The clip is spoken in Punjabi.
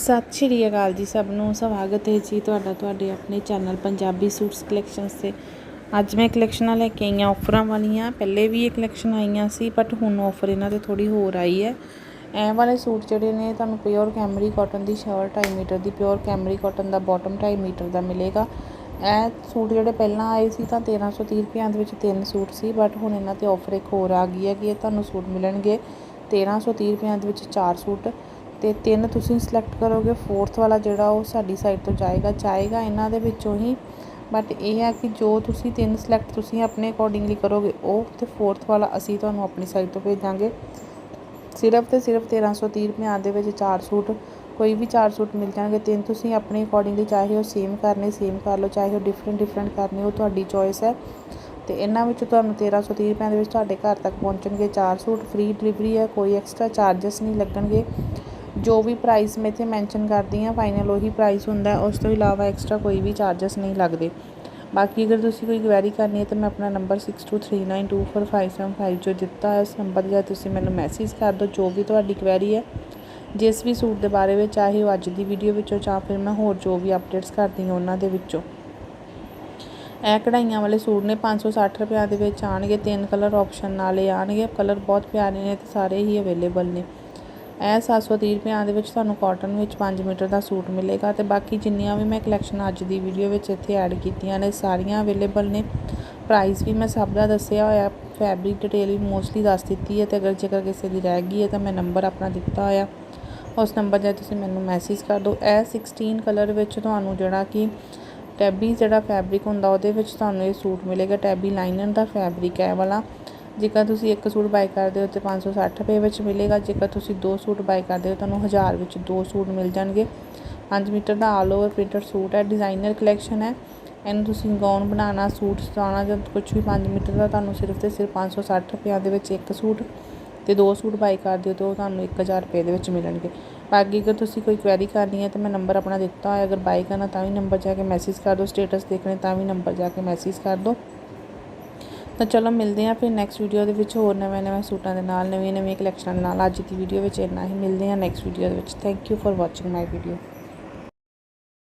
ਸਤਿ ਸ਼੍ਰੀ ਅਕਾਲ ਜੀ ਸਭ ਨੂੰ, ਸਵਾਗਤ ਹੈ ਜੀ ਤੁਹਾਡਾ, ਤੁਹਾਡੇ ਆਪਣੇ ਚੈਨਲ ਪੰਜਾਬੀ ਸੂਟਸ ਕਲੈਕਸ਼ਨਸ ਤੇ। ਅੱਜ ਮੈਂ ਕਲੈਕਸ਼ਨਾਂ ਲੈ ਕੇ ਆਈਆਂ ਆਫਰਾਂ ਵਾਲੀਆਂ। ਪਹਿਲੇ ਵੀ ਇਹ ਕਲੈਕਸ਼ਨ ਆਈਆਂ ਸੀ ਬਟ ਹੁਣ ਆਫਰ ਇਹਨਾਂ ਤੇ ਥੋੜੀ ਹੋਰ ਆਈ ਹੈ। ਇਹ ਵਾਲੇ ਸੂਟ ਜਿਹੜੇ ਨੇ, ਤੁਹਾਨੂੰ ਪਿਓਰ ਕੈਮਰੀ ਕਾਟਨ ਦੀ ਸ਼ਰਟ 2.5 ਮੀਟਰ ਦੀ ਪਿਓਰ ਕੈਮਰੀ ਕਾਟਨ ਦਾ ਬਾਟਮ 2.5 ਮੀਟਰ ਦਾ ਮਿਲੇਗਾ। ਇਹ ਸੂਟ ਜਿਹੜੇ ਪਹਿਲਾਂ ਆਏ ਸੀ ਤਾਂ 1330 ਰੁਪਈਆਂ ਦੇ ਵਿੱਚ ਤਿੰਨ ਸੂਟ ਸੀ ਬਟ ਹੁਣ ਇਹਨਾਂ ਤੇ ਆਫਰ ਇੱਕ ਹੋਰ ਆ ਗਈ ਹੈ ਕਿ ਇਹ ਤੁਹਾਨੂੰ ਸੂਟ ਮਿਲਣਗੇ। 1330 ਰੁਪਈਆਂ ਦੇ ਵਿੱਚ ਚਾਰ ਸੂਟ। ਤੇ ਤਿੰਨ ਤੁਸੀਂ ਸਿਲੈਕਟ ਕਰੋਗੇ ਫੋਰਥ ਵਾਲਾ ਜਿਹੜਾ ਉਹ ਸਾਡੀ ਸਾਈਡ ਤੋਂ ਜਾਏਗਾ ਜਾਏਗਾ ਇਹਨਾਂ ਦੇ ਵਿੱਚੋਂ ਹੀ। ਬਟ ਇਹ ਹੈ ਕਿ ਜੋ ਤੁਸੀਂ ਤਿੰਨ ਸਿਲੈਕਟ ਤੁਸੀਂ ਆਪਣੇ ਅਕੋਰਡਿੰਗਲੀ ਕਰੋਗੇ, ਉਹ ਤੇ ਫੋਰਥ ਵਾਲਾ ਅਸੀਂ ਤੁਹਾਨੂੰ ਆਪਣੀ ਸਾਈਡ ਤੋਂ ਭੇਜਾਂਗੇ। ਸਿਰਫ ਤੇ ਸਿਰਫ 1330 ਰੁਪਏ ਦੇ ਵਿੱਚ ਚਾਰ ਸੂਟ, ਕੋਈ ਵੀ ਚਾਰ ਸੂਟ ਮਿਲ ਜਾਣਗੇ, ਤਿੰਨ ਤੁਸੀਂ ਆਪਣੇ ਅਕੋਰਡਿੰਗਲੀ ਚਾਹੇ ਉਹ ਸੇਮ ਕਰਨੇ ਸੇਮ ਕਰ ਲਓ, ਚਾਹੇ ਉਹ ਡਿਫਰੈਂਟ ਡਿਫਰੈਂਟ ਕਰਨੇ, ਉਹ ਤੁਹਾਡੀ ਚੋਇਸ ਹੈ। ਤੇ ਇਹਨਾਂ ਵਿੱਚ ਤੁਹਾਨੂੰ 1330 ਰੁਪਏ ਦੇ ਵਿੱਚ ਤੁਹਾਡੇ ਘਰ ਤੱਕ ਪਹੁੰਚਣਗੇ। ਚਾਰ ਸੂਟ ਫ੍ਰੀ ਡਿਲੀਵਰੀ ਹੈ, ਕੋਈ ਐਕਸਟਰਾ ਚਾਰजेस ਨਹੀਂ ਲੱਗਣਗੇ। ਜੋ ਵੀ ਪ੍ਰਾਈਸ ਮੈਂ ਇੱਥੇ ਮੈਂਸ਼ਨ ਕਰਦੀ ਹਾਂ ਫਾਈਨਲ ਉਹੀ ਪ੍ਰਾਈਸ ਹੁੰਦਾ, ਉਸ ਤੋਂ ਇਲਾਵਾ ਐਕਸਟਰਾ ਕੋਈ ਵੀ ਚਾਰजेस ਨਹੀਂ ਲੱਗਦੇ। ਬਾਕੀ ਅਗਰ ਤੁਸੀਂ ਕੋਈ ਕੁਐਰੀ ਕਰਨੀ ਹੈ ਤਾਂ ਮੈਂ ਆਪਣਾ ਨੰਬਰ 6239245575 ਜੋ ਦਿੱਤਾ ਹੈ ਉਸ ਨੰਬਰ 'ਤੇ ਤੁਸੀਂ ਮੈਨੂੰ ਮੈਸੇਜ ਕਰ ਦਿਓ, ਜੋ ਵੀ ਤੁਹਾਡੀ ਕੁਐਰੀ ਹੈ। ਜਿਸ ਵੀ ਸੂਟ ਦੇ ਬਾਰੇ ਵਿੱਚ, ਚਾਹੇ ਉਹ ਅੱਜ ਦੀ ਵੀਡੀਓ ਵਿੱਚੋਂ ਜਾਂ ਫਿਰ ਮੈਂ ਹੋਰ ਜੋ ਵੀ ਅਪਡੇਟਸ ਕਰਦੀ ਹਾਂ ਉਹਨਾਂ ਦੇ ਵਿੱਚੋਂ। ਇਹ ਕਢਾਈਆਂ ਵਾਲੇ ਸੂਟ ਨੇ 560 ਰੁਪਏ ਦੇ ਵਿੱਚ ਆਣਗੇ ਤਿੰਨ ਕਲਰ ਆਪਸ਼ਨ ਨਾਲੇ ਆਣਗੇ ਕਲਰ ਬਹੁਤ ਪਿਆਰੇ ਨੇ ਤੇ ਸਾਰੇ ਹੀ ਅਵੇਲੇਬਲ ਨੇ। ਇਹ 730 ਰੁਪਏ ਦੇ ਵਿੱਚ ਤੁਹਾਨੂੰ ਕਾਟਨ ਵਿੱਚ 5 ਮੀਟਰ ਦਾ ਸੂਟ ਮਿਲੇਗਾ ਤੇ ਬਾਕੀ ਜਿੰਨੀਆਂ ਵੀ ਮੈਂ ਕਲੈਕਸ਼ਨ ਅੱਜ ਦੀ ਵੀਡੀਓ ਵਿੱਚ ਇੱਥੇ ਐਡ ਕੀਤੀਆਂ ਨੇ, ਸਾਰੀਆਂ ਅਵੇਲੇਬਲ ਨੇ। ਪ੍ਰਾਈਸ ਵੀ ਮੈਂ ਸਭ ਦਾ ਦੱਸਿਆ ਹੋਇਆ ਫੈਬਰਿਕ ਡਿਟੇਲ ਵੀ ਮੋਸਟਲੀ ਦੱਸ ਦਿੱਤੀ ਹੈ ਤੇ ਅਗਰ ਜੇਕਰ ਕਿਸੇ ਦੀ ਰਹਿ ਗਈ ਹੈ ਤਾਂ ਮੈਂ ਨੰਬਰ ਆਪਣਾ ਦਿੱਤਾ ਹੋਇਆ। ਉਸ ਨੰਬਰ 'ਤੇ ਤੁਸੀਂ ਮੈਨੂੰ ਮੈਸੇਜ ਕਰ ਦਿਓ। ਇਹ 16 ਕਲਰ ਵਿੱਚ ਤੁਹਾਨੂੰ ਜਿਹੜਾ ਕਿ ਟੈਬੀ ਜਿਹੜਾ ਫੈਬਰਿਕ ਹੁੰਦਾ ਉਹਦੇ ਵਿੱਚ ਤੁਹਾਨੂੰ ਇਹ ਸੂਟ ਮਿਲੇਗਾ। ਟੈਬੀ ਲਾਈਨਰ ਦਾ ਫੈਬਰਿਕ ਹੈ ਵਾਲਾ। ਜੇਕਰ ਤੁਸੀਂ ਇੱਕ ਸੂਟ ਬਾਏ ਕਰਦੇ ਹੋ ਤੇ 560 ਰੁਪਏ ਵਿੱਚ ਮਿਲੇਗਾ, ਜੇਕਰ ਤੁਸੀਂ ਦੋ ਸੂਟ ਬਾਏ ਕਰਦੇ ਹੋ ਤੁਹਾਨੂੰ 1000 ਵਿੱਚ ਦੋ ਸੂਟ ਮਿਲ ਜਾਣਗੇ। 5 ਮੀਟਰ ਦਾ ਆਲ ਓਵਰ ਪ੍ਰਿੰਟਡ ਸੂਟ ਹੈ ਡਿਜ਼ਾਈਨਰ ਕਲੈਕਸ਼ਨ ਹੈ। ਇਹਨੂੰ ਤੁਸੀਂ ਗਾਊਨ ਬਣਾਉਣਾ, ਸੂਟ ਸਤਾਉਣਾ ਜਾਂ ਕੁਝ ਵੀ 5 ਮੀਟਰ ਦਾ, ਤੁਹਾਨੂੰ ਸਿਰਫ ਤੇ ਸਿਰਫ 560 ਰੁਪਏ ਦੇ ਵਿੱਚ ਇੱਕ ਸੂਟ ਤੇ ਦੋ ਸੂਟ ਬਾਈ ਕਰ ਦਿਓ ਤਾਂ ਉਹ ਤੁਹਾਨੂੰ 1000 ਰੁਪਏ ਦੇ ਵਿੱਚ ਮਿਲਣਗੇ। ਬਾਕੀ ਅਗਰ ਤੁਸੀਂ ਕੋਈ ਕੁਐਰੀ ਕਰਨੀ ਹੈ ਤਾਂ ਮੈਂ ਨੰਬਰ ਆਪਣਾ ਦਿੱਤਾ ਹੋਇਆ, ਅਗਰ ਬਾਈ ਕਰਨਾ ਤਾਂ ਵੀ ਨੰਬਰ ਜਾ ਕੇ ਮੈਸੇਜ ਕਰ ਦਿਓ ਸਟੇਟਸ ਦੇਖਣੇ ਤਾਂ ਵੀ ਨੰਬਰ ਜਾ ਕੇ ਮੈਸੇਜ ਕਰ ਦਿਓ। ਤਾਂ ਚਲੋ ਮਿਲਦੇ ਹਾਂ ਫਿਰ ਨੈਕਸਟ ਵੀਡੀਓ ਦੇ ਵਿੱਚ ਹੋਰ ਨਵੇਂ ਨਵੇਂ ਸੂਟਾਂ ਦੇ ਨਾਲ, ਨਵੀਆਂ ਨਵੀਆਂ ਕਲੈਕਸ਼ਨਾਂ ਦੇ ਨਾਲ। ਅੱਜ ਦੀ ਵੀਡੀਓ ਵਿੱਚ ਇੰਨਾ ਹੀ, ਮਿਲਦੇ ਹਾਂ ਨੈਕਸਟ ਵੀਡੀਓ ਦੇ ਵਿੱਚ। Thank you for watching my video